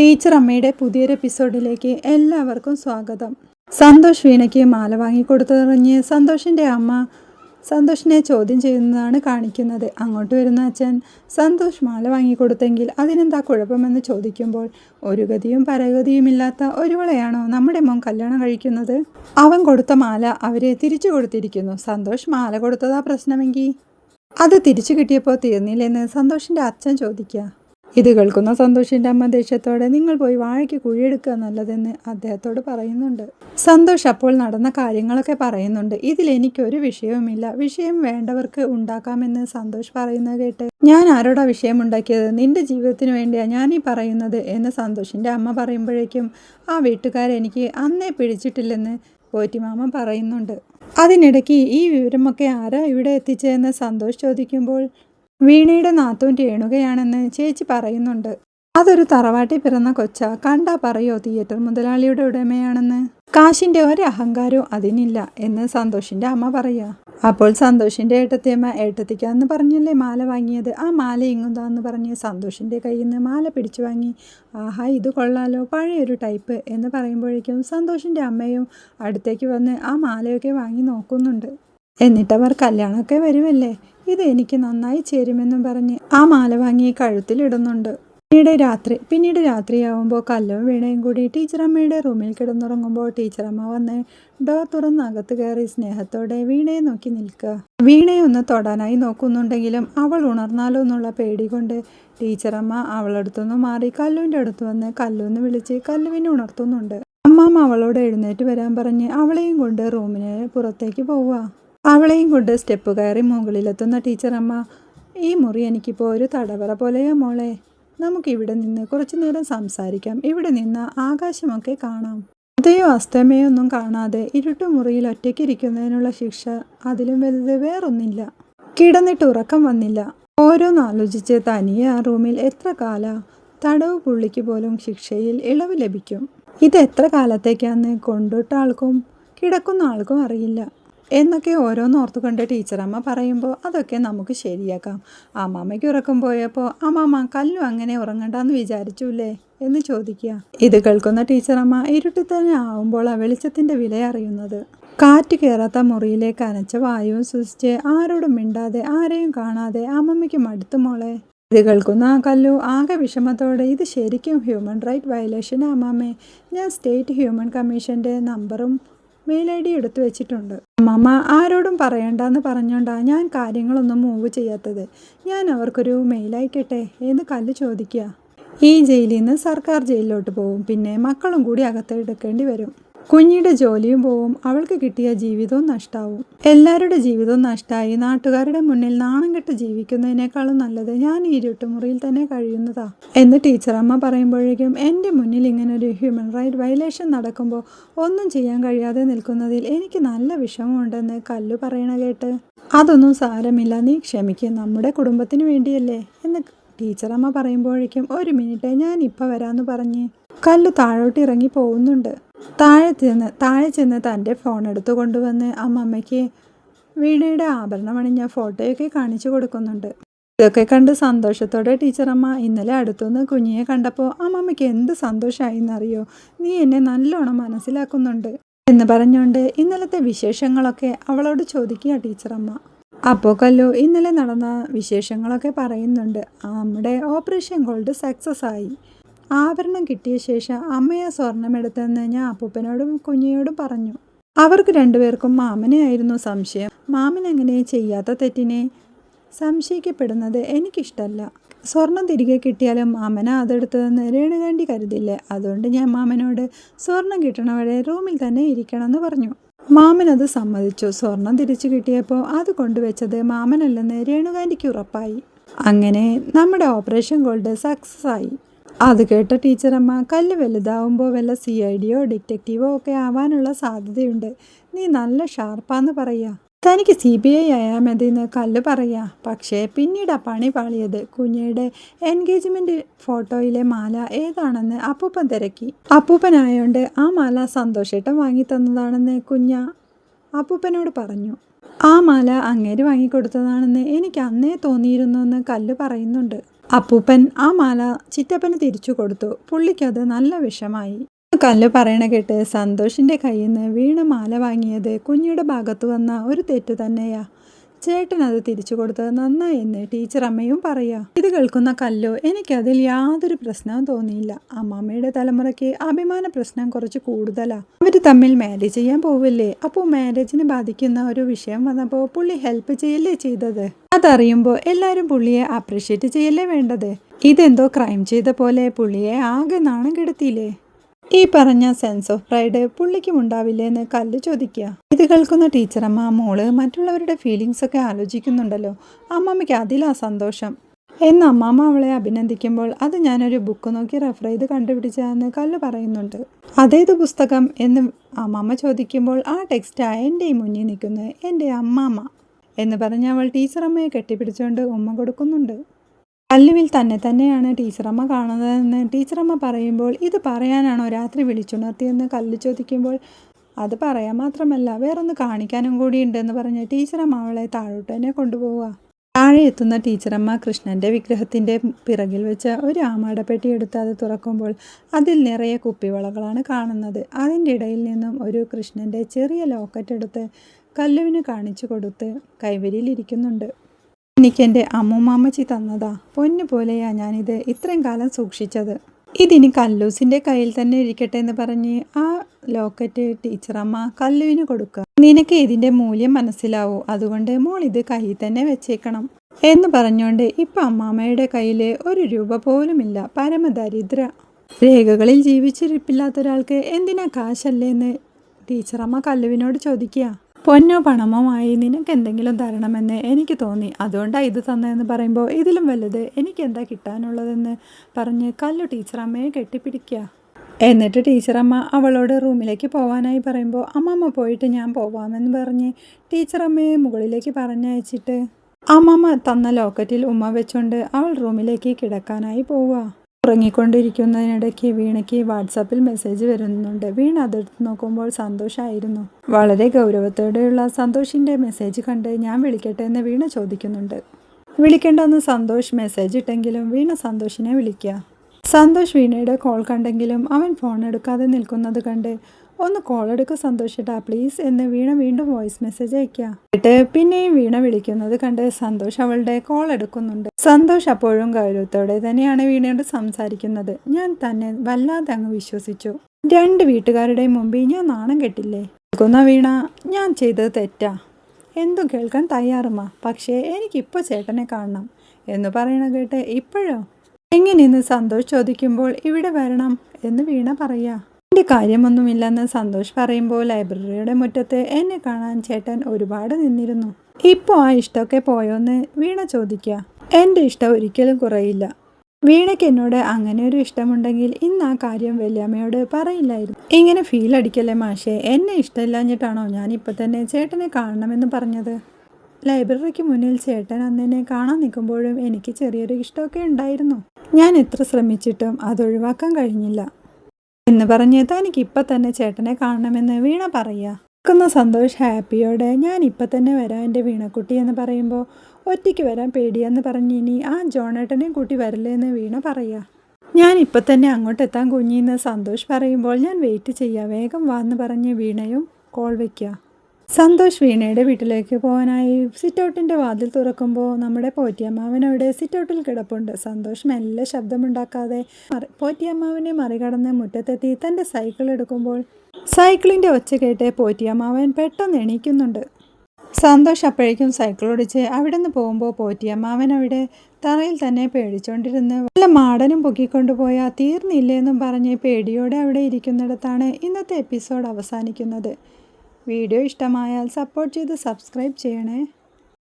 Teacher അമ്മയുടെ പുതിയൊരു എപ്പിസോഡിലേക്ക് എല്ലാവർക്കും സ്വാഗതം. സന്തോഷ് വീണയ്ക്ക് മാല വാങ്ങിക്കൊടുത്തറിഞ്ഞ് സന്തോഷിന്റെ അമ്മ സന്തോഷിനെ ചോദ്യം ചെയ്യുന്നതാണ് കാണിക്കുന്നത്. അങ്ങോട്ട് വരുന്ന അച്ഛൻ സന്തോഷ് മാല വാങ്ങിക്കൊടുത്തെങ്കിൽ അതിനെന്താ കുഴപ്പമെന്ന് ചോദിക്കുമ്പോൾ ഒരു ഗതിയും പരഗതിയുമില്ലാത്ത ഒരുവളെയാണോ നമ്മുടെ മോൻ കല്യാണം കഴിക്കുന്നത്? അവൻ കൊടുത്ത മാല അവരെ തിരിച്ചു കൊടുത്തിരിക്കുന്നു. സന്തോഷ് മാല കൊടുത്തതാ പ്രശ്നമെങ്കിൽ അത് തിരിച്ചു കിട്ടിയപ്പോൾ തീർന്നില്ലെന്ന് സന്തോഷിന്റെ അച്ഛൻ ചോദിക്കുക ഇത് കേൾക്കുന്ന സന്തോഷിന്റെ അമ്മ ദേഷ്യത്തോടെ നിങ്ങൾ പോയി വാഴയ്ക്ക് കുഴിയെടുക്കുക നല്ലതെന്ന് അദ്ദേഹത്തോട് പറയുന്നുണ്ട്. സന്തോഷ് അപ്പോൾ നടന്ന കാര്യങ്ങളൊക്കെ പറയുന്നുണ്ട്. ഇതിൽ എനിക്കൊരു വിഷയവുമില്ല. വിഷയം വേണ്ടവർക്ക് ഉണ്ടാക്കാമെന്ന് സന്തോഷ് പറയുന്നത് കേട്ട് ഞാൻ ആരോടാ വിഷയം ഉണ്ടാക്കിയത്? നിന്റെ ജീവിതത്തിന് വേണ്ടിയാണ് ഞാൻ ഈ പറയുന്നത്? എന്ന് സന്തോഷിന്റെ അമ്മ പറയുമ്പോഴേക്കും ആ വീട്ടുകാരെനിക്ക് അന്നേ പിടിച്ചിട്ടില്ലെന്ന് പോറ്റിമാമ പറയുന്നുണ്ട്. അതിനിടയ്ക്ക് ഈ വിവരമൊക്കെ ആരാ ഇവിടെ എത്തിച്ചതെന്ന് സന്തോഷ് ചോദിക്കുമ്പോൾ വീണയുടെ നാത്തൂൻ രേണുകയാണെന്ന് ചേച്ചി പറയുന്നുണ്ട്. അതൊരു തറവാട്ടിൽ പിറന്ന കൊച്ച കണ്ടാ പറയോ തിയേറ്റർ മുതലാളിയുടെ ഉടമയാണെന്ന്? കാശിന്റെ ഒരു അഹങ്കാരവും അതിനില്ല എന്ന് സന്തോഷിന്റെ അമ്മ പറയാ. അപ്പോൾ സന്തോഷിന്റെ ഏട്ടത്തിയമ്മ ഏട്ടത്തിക്കാന്ന് പറഞ്ഞല്ലേ മാല വാങ്ങിയത്? ആ മാല ഇങ്ങുതാന്ന് പറഞ്ഞ് സന്തോഷിന്റെ കയ്യിൽ നിന്ന് മാല പിടിച്ചു വാങ്ങി. ആഹാ ഇത് കൊള്ളാലോ പഴയൊരു ടൈപ്പ് എന്ന് പറയുമ്പോഴേക്കും സന്തോഷിന്റെ അമ്മയും അടുത്തേക്ക് വന്ന് ആ മാലയൊക്കെ വാങ്ങി നോക്കുന്നുണ്ട്. എന്നിട്ടവർ കല്യാണമൊക്കെ വരുമല്ലേ? ഇത് എനിക്ക് നന്നായി ചേരുമെന്നും പറഞ്ഞ് ആ മാല വാങ്ങി കഴുത്തിലിടുന്നുണ്ട് പിന്നീട് രാത്രി പിന്നീട് രാത്രിയാവുമ്പോൾ കല്ലും വീണയും കൂടി ടീച്ചറമ്മയുടെ റൂമിൽ കിടന്നുറങ്ങുമ്പോൾ ടീച്ചറമ്മ വന്ന് ഡോർ തുറന്ന് അകത്ത് കയറി സ്നേഹത്തോടെ വീണയെ നോക്കി നിൽക്കുക വീണയെ ഒന്ന് തൊടാനായി നോക്കുന്നുണ്ടെങ്കിലും അവൾ ഉണർന്നാലോ എന്നുള്ള പേടി കൊണ്ട് ടീച്ചറമ്മ അവളടുത്തുനിന്ന് മാറി കല്ലുവിന്റെ അടുത്ത് വന്ന് കല്ലുവെന്ന് വിളിച്ച് കല്ലുവിനെ ഉണർത്തുന്നുണ്ട്. അമ്മാമ്മ അവളോട് എഴുന്നേറ്റ് വരാൻ പറഞ്ഞ് അവളെയും കൊണ്ട് റൂമിന് പുറത്തേക്ക് പോവുക. അവളെയും കൊണ്ട് സ്റ്റെപ്പ് കയറി മുകളിലെത്തുന്ന ടീച്ചറമ്മ ഈ മുറി എനിക്കിപ്പോൾ ഒരു തടവറ പോലെയാ മോളെ. നമുക്കിവിടെ നിന്ന് കുറച്ചു നേരം സംസാരിക്കാം. ഇവിടെ നിന്ന് ആകാശമൊക്കെ കാണാം. ഉദയോ അസ്തമയോ ഒന്നും കാണാതെ ഇരുട്ടുമുറിയിൽ ഒറ്റയ്ക്കിരിക്കുന്നതിനുള്ള ശിക്ഷ അതിലും വലുത് വേറൊന്നില്ല. കിടന്നിട്ട് ഉറക്കം വന്നില്ല. ഓരോന്നാലോചിച്ച് തനിയെ ആ റൂമിൽ എത്ര കാല തടവ് പുള്ളിക്ക് പോലും ശിക്ഷയിൽ ഇളവ് ലഭിക്കും. ഇത് എത്ര കാലത്തേക്കാന്ന് കൊണ്ടിട്ട ആൾക്കും കിടക്കുന്ന ആൾക്കും അറിയില്ല. എന്നൊക്കെ ഓരോന്ന് ഓർത്തുകൊണ്ട് ടീച്ചറമ്മ പറയുമ്പോൾ അതൊക്കെ നമുക്ക് ശരിയാക്കാം. അമ്മാമ്മയ്ക്ക് ഉറക്കം പോയപ്പോൾ അമ്മാമ്മ കല്ലു അങ്ങനെ ഉറങ്ങണ്ടെന്ന് വിചാരിച്ചുല്ലേ? എന്ന് ചോദിക്കുക. ഇത് കേൾക്കുന്ന ടീച്ചറമ്മ ഇരുട്ടി തന്നെ ആവുമ്പോൾ ആ വെളിച്ചത്തിന്റെ വില അറിയുന്നത്. കാറ്റ് കയറാത്ത മുറിയിലേക്ക് അനച്ച വായുവും സൂക്ഷിച്ച് ആരോടും മിണ്ടാതെ ആരെയും കാണാതെ അമ്മമ്മയ്ക്ക് മടുത്തു മോളെ. ഇത് കേൾക്കുന്ന ആ കല്ലു ആകെ വിഷമത്തോടെ ഇത് ശരിക്കും ഹ്യൂമൻ റൈറ്റ് വയലേഷൻ അമ്മാമ്മേ. ഞാൻ സ്റ്റേറ്റ് ഹ്യൂമൻ കമ്മീഷന്റെ നമ്പറും മെയിൽ ഐ ഡി എടുത്തു വെച്ചിട്ടുണ്ട്. അമ്മമ്മ ആരോടും പറയണ്ടെന്ന് പറഞ്ഞോണ്ടാ ഞാൻ കാര്യങ്ങളൊന്നും മൂവ് ചെയ്യാത്തത്. ഞാൻ അവർക്കൊരു മെയിൽ അയക്കട്ടെ? എന്ന് കല്ല് ചോദിക്കുക ഈ ജയിലിൽ നിന്ന് സർക്കാർ ജയിലിലോട്ട് പോവും. പിന്നെ മക്കളും കൂടി അകത്തെടുക്കേണ്ടി വരും. കുഞ്ഞിയുടെ ജോലിയും പോവും അവൾക്ക് കിട്ടിയ ജീവിതവും നഷ്ടാവും. എല്ലാവരുടെ ജീവിതവും നഷ്ടമായി നാട്ടുകാരുടെ മുന്നിൽ നാണം കെട്ട് ജീവിക്കുന്നതിനേക്കാളും നല്ലത് ഞാൻ ഈ ഇരുട്ടുമുറിയിൽ തന്നെ കഴിയുന്നതാ. എന്ന് ടീച്ചറമ്മ പറയുമ്പോഴേക്കും എന്റെ മുന്നിൽ ഇങ്ങനെ ഒരു ഹ്യൂമൻ റൈറ്റ് വയലേഷൻ നടക്കുമ്പോൾ ഒന്നും ചെയ്യാൻ കഴിയാതെ നിൽക്കുന്നതിൽ എനിക്ക് നല്ല വിഷമമുണ്ടെന്ന് കല്ലു പറയണ കേട്ട് അതൊന്നും സാരമില്ല നീ ക്ഷമിക്കുക നമ്മുടെ കുടുംബത്തിന് വേണ്ടിയല്ലേ? എന്ന് ടീച്ചറമ്മ പറയുമ്പോഴേക്കും ഒരു മിനിറ്റ് ഞാൻ ഇപ്പം വരാമെന്ന് പറഞ്ഞ്. കല്ല് താഴോട്ട് ഇറങ്ങി പോകുന്നുണ്ട്. താഴെ ചെന്ന് താഴെ ചെന്ന് തന്റെ ഫോൺ എടുത്തു കൊണ്ടുവന്ന് അമ്മമ്മയ്ക്ക് വീണയുടെ ആഭരണം അണിഞ്ഞ ഫോട്ടോയൊക്കെ കാണിച്ചു കൊടുക്കുന്നുണ്ട്. ഇതൊക്കെ കണ്ട് സന്തോഷത്തോടെ ടീച്ചറമ്മ ഇന്നലെ അടുത്തുനിന്ന് കുഞ്ഞിയെ കണ്ടപ്പോൾ അമ്മമ്മയ്ക്ക് എന്ത് സന്തോഷമായി എന്നറിയോ നീ എന്നെ നല്ലോണം മനസ്സിലാക്കുന്നുണ്ട് എന്ന് പറഞ്ഞുകൊണ്ട് ഇന്നലത്തെ വിശേഷങ്ങളൊക്കെ അവളോട് ചോദിക്കുക ടീച്ചറമ്മ അപ്പോൾ കല്ലു ഇന്നലെ നടന്ന വിശേഷങ്ങളൊക്കെ പറയുന്നുണ്ട്. നമ്മുടെ ഓപ്പറേഷൻ ഗോൾഡ് സക്സസ് ആയി. ആഭരണം കിട്ടിയ ശേഷം അമ്മയെ സ്വർണമെടുത്തെന്ന് ഞാൻ അപ്പൂപ്പനോടും കുഞ്ഞിയോടും പറഞ്ഞു. അവർക്ക് രണ്ടുപേർക്കും മാമനെയായിരുന്നു സംശയം. മാമൻ അങ്ങനെ ചെയ്യാത്ത തെറ്റിനെ? സംശയിക്കപ്പെടുന്നത് എനിക്കിഷ്ടമല്ല സ്വർണം തിരികെ കിട്ടിയാലും മാമന അതെടുത്തതെന്ന് രേണുകാണ്ടി കരുതില്ലേ? അതുകൊണ്ട് ഞാൻ മാമനോട് സ്വർണം കിട്ടണവരെ റൂമിൽ തന്നെ ഇരിക്കണമെന്ന് പറഞ്ഞു. മാമൻ അത് സമ്മതിച്ചു. സ്വർണം തിരിച്ചു കിട്ടിയപ്പോൾ അത് കൊണ്ടുവച്ചത് മാമനല്ലെന്ന് രേണുകാന്റിക്ക് ഉറപ്പായി. അങ്ങനെ നമ്മുടെ ഓപ്പറേഷൻ ഗോൾഡ് സക്സസ് ആയി. അത് കേട്ട ടീച്ചറമ്മ കല്ല് വലുതാവുമ്പോൾ വല്ല സി ഐ ഡിയോ ഡിറ്റക്റ്റീവോ ഒക്കെ ആവാനുള്ള സാധ്യതയുണ്ട്. നീ നല്ല ഷാർപ്പാന്ന് പറയാ. തനിക്ക് സി ബി ഐ ആയാൽ മതിയെന്ന് കല്ല് പറയാ. പക്ഷേ പിന്നീട് ആ പണി പാളിയത്. കുഞ്ഞയുടെ എൻഗേജ്മെന്റ് ഫോട്ടോയിലെ മാല ഏതാണെന്ന് അപ്പൂപ്പൻ തിരക്കി. അപ്പൂപ്പനായോണ്ട് ആ മാല സന്തോഷേട്ടൻ വാങ്ങി തന്നതാണെന്ന് കുഞ്ഞ അപ്പൂപ്പനോട് പറഞ്ഞു. ആ മാല അങ്ങേര് വാങ്ങിക്കൊടുത്തതാണെന്ന് എനിക്ക് അന്നേ തോന്നിയിരുന്നു എന്ന് കല്ല് പറയുന്നുണ്ട്. അപ്പൂപ്പൻ ആ മാല ചിറ്റപ്പന് തിരിച്ചു കൊടുത്തു. പുള്ളിക്കത് നല്ല വിഷമായി. കല്ല് പറയണ കേട്ട് സന്തോഷിന്റെ കയ്യിൽ നിന്ന് വീണ് മാല വാങ്ങിയത് കുഞ്ഞിയുടെ ഭാഗത്ത് വന്ന ഒരു തെറ്റു തന്നെയാ. ചേട്ടൻ അത് തിരിച്ചു കൊടുത്തത് നന്നായി എന്ന് ടീച്ചർ അമ്മയും പറയാ. ഇത് കേൾക്കുന്ന കല്ലോ എനിക്കതിൽ യാതൊരു പ്രശ്നവും തോന്നിയില്ല. അമ്മാമ്മയുടെ തലമുറയ്ക്ക് അഭിമാന പ്രശ്നം കുറച്ച് കൂടുതലാ. അവർ തമ്മിൽ മാരേജ് ചെയ്യാൻ പോവില്ലേ? അപ്പോൾ മാരേജിനെ ബാധിക്കുന്ന ഒരു വിഷയം വന്നപ്പോൾ പുള്ളി ഹെൽപ്പ് ചെയ്യല്ലേ ചെയ്തത്? അതറിയുമ്പോൾ എല്ലാവരും പുള്ളിയെ അപ്രീഷിയേറ്റ് ചെയ്യല്ലേ വേണ്ടത്? ഇതെന്തോ ക്രൈം ചെയ്ത പോലെ പുള്ളിയെ ആകെ നാണം കെടുത്തിയില്ലേ? ഈ പറഞ്ഞ സെൻസ് ഓഫ് പ്രൈഡ് പുള്ളിക്കും ഉണ്ടാവില്ലേ എന്ന് കല്ല് ചോദിക്കുക. ഇത് കേൾക്കുന്ന ടീച്ചറമ്മ മോൾ മറ്റുള്ളവരുടെ ഫീലിങ്സ് ഒക്കെ ആലോചിക്കുന്നുണ്ടല്ലോ. അമ്മമ്മയ്ക്ക് അതിലാ സന്തോഷം. എന്ന് അമ്മാമ്മ അവളെ അഭിനന്ദിക്കുമ്പോൾ അത് ഞാനൊരു ബുക്ക് നോക്കി റെഫർ ചെയ്ത് കണ്ടുപിടിച്ചതെന്ന് കല്ല് പറയുന്നുണ്ട്. അതേത് പുസ്തകം എന്ന് അമ്മാമ്മ ചോദിക്കുമ്പോൾ ആ ടെക്സ്റ്റാണ് എന്റെ മുന്നിൽ നിൽക്കുന്നത് എന്റെ അമ്മാമ്മ എന്ന് പറഞ്ഞ് അവൾ ടീച്ചറമ്മയെ കെട്ടിപ്പിടിച്ചുകൊണ്ട് ഉമ്മ കൊടുക്കുന്നുണ്ട്. കല്ലുവിൽ തന്നെ തന്നെയാണ് ടീച്ചറമ്മ കാണുന്നതെന്ന് ടീച്ചറമ്മ പറയുമ്പോൾ ഇത് പറയാനാണോ രാത്രി വിളിച്ചുണർത്തിയെന്ന് കല്ല് ചോദിക്കുമ്പോൾ? അത് പറയാൻ മാത്രമല്ല വേറൊന്ന് കാണിക്കാനും കൂടി ഉണ്ടെന്ന് പറഞ്ഞ് ടീച്ചറമ്മ അവളെ താഴോട്ട് തന്നെ കൊണ്ടുപോവുക. താഴെ എത്തുന്ന ടീച്ചറമ്മ കൃഷ്ണന്റെ വിഗ്രഹത്തിന്റെ പിറകിൽ വെച്ച് ഒരു ആമാടപ്പെട്ടി എടുത്ത് അത് തുറക്കുമ്പോൾ അതിൽ നിറയെ കുപ്പിവളകളാണ് കാണുന്നത്. അതിന്റെ ഇടയിൽ നിന്നും ഒരു കൃഷ്ണന്റെ ചെറിയ ലോക്കറ്റ് എടുത്ത് കല്ലുവിന് കാണിച്ചു കൊടുത്ത് കൈവരിയിലിരിക്കുന്നുണ്ട് എനിക്ക് എന്റെ അമ്മുമാമ്മച്ചി തന്നതാ. പൊന്നു പോലെയാ ഞാനിത് ഇത്രയും കാലം സൂക്ഷിച്ചത്. ഇതിനി കല്ലൂസിന്റെ കയ്യിൽ തന്നെ ഇരിക്കട്ടെ എന്ന് പറഞ്ഞ് ആ ലോക്കറ്റ് ടീച്ചറമ്മ കല്ലുവിന് കൊടുക്കുക നിനക്ക് ഇതിന്റെ മൂല്യം മനസ്സിലാവൂ. അതുകൊണ്ട് മോൾ ഇത് കയ്യിൽ തന്നെ വെച്ചേക്കണം എന്ന് പറഞ്ഞുകൊണ്ട് ഇപ്പം അമ്മാമ്മയുടെ കയ്യിൽ ഒരു രൂപ പോലുമില്ല. പരമദരിദ്ര. രേഖകളിൽ ജീവിച്ചിരിപ്പില്ലാത്ത ഒരാൾക്ക് എന്തിനാ കാശല്ലേ എന്ന് ടീച്ചറമ്മ കല്ലുവിനോട് ചോദിക്കുക. പൊന്നോ പണമോ ആയി നിനക്ക് എന്തെങ്കിലും തരണമെന്ന് എനിക്ക് തോന്നി. അതുകൊണ്ടാണ് ഇത് തന്നതെന്ന് പറയുമ്പോൾ ഇതിലും വലുത് എനിക്ക് എന്താ കിട്ടാനുള്ളതെന്ന് പറഞ്ഞ് കല്ലു ടീച്ചറമ്മയെ കെട്ടിപ്പിടിക്കുക എന്നിട്ട് ടീച്ചറമ്മ അവളോട് റൂമിലേക്ക് പോകാനായി പറയുമ്പോൾ അമ്മമ്മ പോയിട്ട് ഞാൻ പോവാമെന്ന് പറഞ്ഞ് ടീച്ചറമ്മയെ മുകളിലേക്ക് പറഞ്ഞയച്ചിട്ട് അമ്മമ്മ തന്ന ലോക്കറ്റിൽ ഉമ്മ വെച്ചുകൊണ്ട് അവൾ റൂമിലേക്ക് കിടക്കാനായി പോവുക ഉറങ്ങിക്കൊണ്ടിരിക്കുന്നതിനിടയ്ക്ക് വീണയ്ക്ക് വാട്സാപ്പിൽ മെസ്സേജ് വരുന്നുണ്ട്. വീണ അതെടുത്ത് നോക്കുമ്പോൾ സന്തോഷമായിരുന്നു വളരെ ഗൗരവത്തോടെയുള്ള സന്തോഷിന്റെ മെസ്സേജ് കണ്ട് ഞാൻ വിളിക്കട്ടെ എന്ന് വീണ ചോദിക്കുന്നുണ്ട്. വിളിക്കേണ്ടെന്ന് സന്തോഷ് മെസ്സേജ് ഇട്ടെങ്കിലും വീണ സന്തോഷിനെ വിളിക്കുക സന്തോഷ് വീണയുടെ കോൾ കണ്ടെങ്കിലും അവൻ ഫോൺ എടുക്കാതെ നിൽക്കുന്നത് കണ്ട് ഒന്ന് കോൾ എടുക്കുക സന്തോഷേട്ടാ. പ്ലീസ് എന്ന് വീണ വീണ്ടും വോയിസ് മെസ്സേജ് അയക്കാം എന്നിട്ട് പിന്നെയും വീണ വിളിക്കുന്നത് കണ്ട് സന്തോഷ് അവളുടെ കോൾ എടുക്കുന്നുണ്ട്. സന്തോഷ് അപ്പോഴും ഗൗരവത്തോടെ തന്നെയാണ് വീണയോട് സംസാരിക്കുന്നത്. ഞാൻ തന്നെ വല്ലാതെ അങ്ങ് വിശ്വസിച്ചു. രണ്ട് വീട്ടുകാരുടെ മുമ്പിൽ ഞാൻ നാണം കെട്ടില്ലേ? കേൾക്കുന്ന വീണ? ഞാൻ ചെയ്തത് തെറ്റാ. എന്തും കേൾക്കാൻ തയ്യാറുമാ? പക്ഷേ എനിക്കിപ്പോൾ ചേട്ടനെ കാണണം. എന്ന് പറയണ കേട്ട് ഇപ്പോഴോ? എങ്ങനെയെന്ന് സന്തോഷ് ചോദിക്കുമ്പോൾ ഇവിടെ വരണം എന്ന് വീണ പറയാ. എന്റെ കാര്യമൊന്നുമില്ലെന്ന് സന്തോഷ് പറയുമ്പോൾ ലൈബ്രറിയുടെ മുറ്റത്ത് എന്നെ കാണാൻ ചേട്ടൻ ഒരുപാട് നിന്നിരുന്നു. ഇപ്പോൾ ആ ഇഷ്ടമൊക്കെ പോയോന്ന് വീണ ചോദിക്കുക എന്റെ ഇഷ്ടം ഒരിക്കലും കുറയില്ല. വീണയ്ക്ക് എന്നോട് അങ്ങനെ ഒരു ഇഷ്ടമുണ്ടെങ്കിൽ ഇന്ന് ആ കാര്യം വല്യമ്മയോട് പറയില്ലായിരുന്നു. ഇങ്ങനെ ഫീൽ അടിക്കല്ലേ മാഷെ? എന്നെ ഇഷ്ടമില്ലാഞ്ഞിട്ടാണോ ഞാനിപ്പോൾ തന്നെ ചേട്ടനെ കാണണമെന്ന് പറഞ്ഞത്? ലൈബ്രറിക്ക് മുന്നിൽ ചേട്ടൻ അന്നെന്നെ കാണാൻ നിൽക്കുമ്പോഴും എനിക്ക് ചെറിയൊരു ഇഷ്ടമൊക്കെ ഉണ്ടായിരുന്നു. ഞാൻ എത്ര ശ്രമിച്ചിട്ടും അതൊഴിവാക്കാൻ കഴിഞ്ഞില്ല. എന്ന് പറഞ്ഞ് തനിക്ക് ഇപ്പം തന്നെ ചേട്ടനെ കാണണമെന്ന് വീണ പറയുക നിൽക്കുന്ന സന്തോഷ് ഹാപ്പിയോടെ ഞാൻ ഇപ്പം തന്നെ വരാം എന്റെ വീണക്കുട്ടി എന്ന് പറയുമ്പോൾ ഒറ്റയ്ക്ക് വരാൻ പേടിയെന്ന് പറഞ്ഞ് ഇനി ആ ജോണേട്ടനെയും കൂട്ടി വരില്ലേ എന്ന് വീണ പറയുക ഞാൻ ഇപ്പം തന്നെ അങ്ങോട്ട് എത്താൻ കുഞ്ഞിന്ന് സന്തോഷ് പറയുമ്പോൾ ഞാൻ വെയിറ്റ് ചെയ്യാം വേഗം വാന്ന് പറഞ്ഞ് വീണയും കോൾ വയ്ക്കുക സന്തോഷ് വീണയുടെ വീട്ടിലേക്ക് പോകാനായി സിറ്റൗട്ടിന്റെ വാതിൽ തുറക്കുമ്പോൾ നമ്മുടെ പോറ്റിയമ്മാവൻ അവിടെ സിറ്റൗട്ടിൽ കിടപ്പുണ്ട്. സന്തോഷ് മെല്ലെ ശബ്ദമുണ്ടാക്കാതെ പോറ്റിയമ്മാവനെ മറികടന്ന് മുറ്റത്തെത്തി തന്റെ സൈക്കിൾ എടുക്കുമ്പോൾ സൈക്കിളിന്റെ ഒച്ച കേട്ട് പോറ്റിയമ്മാവൻ പെട്ടെന്ന് എണീക്കുന്നുണ്ട്. സന്തോഷ് അപ്പോഴേക്കും സൈക്കിൾ ഓടിച്ച് അവിടെ നിന്ന് പോകുമ്പോൾ പോറ്റിയമ്മാവൻ അവിടെ തറയിൽ തന്നെ പേടിച്ചുകൊണ്ടിരുന്ന് വല്ല മാടനും പൊക്കിക്കൊണ്ടുപോയാൽ തീർന്നില്ലേ എന്നും പറഞ്ഞ് പേടിയോടെ അവിടെ ഇരിക്കുന്നിടത്താണ് ഇന്നത്തെ എപ്പിസോഡ് അവസാനിക്കുന്നത്. വീഡിയോ ഇഷ്ടമായാൽ സപ്പോർട്ട് ചെയ്ത് സബ്സ്ക്രൈബ് ചെയ്യണേ.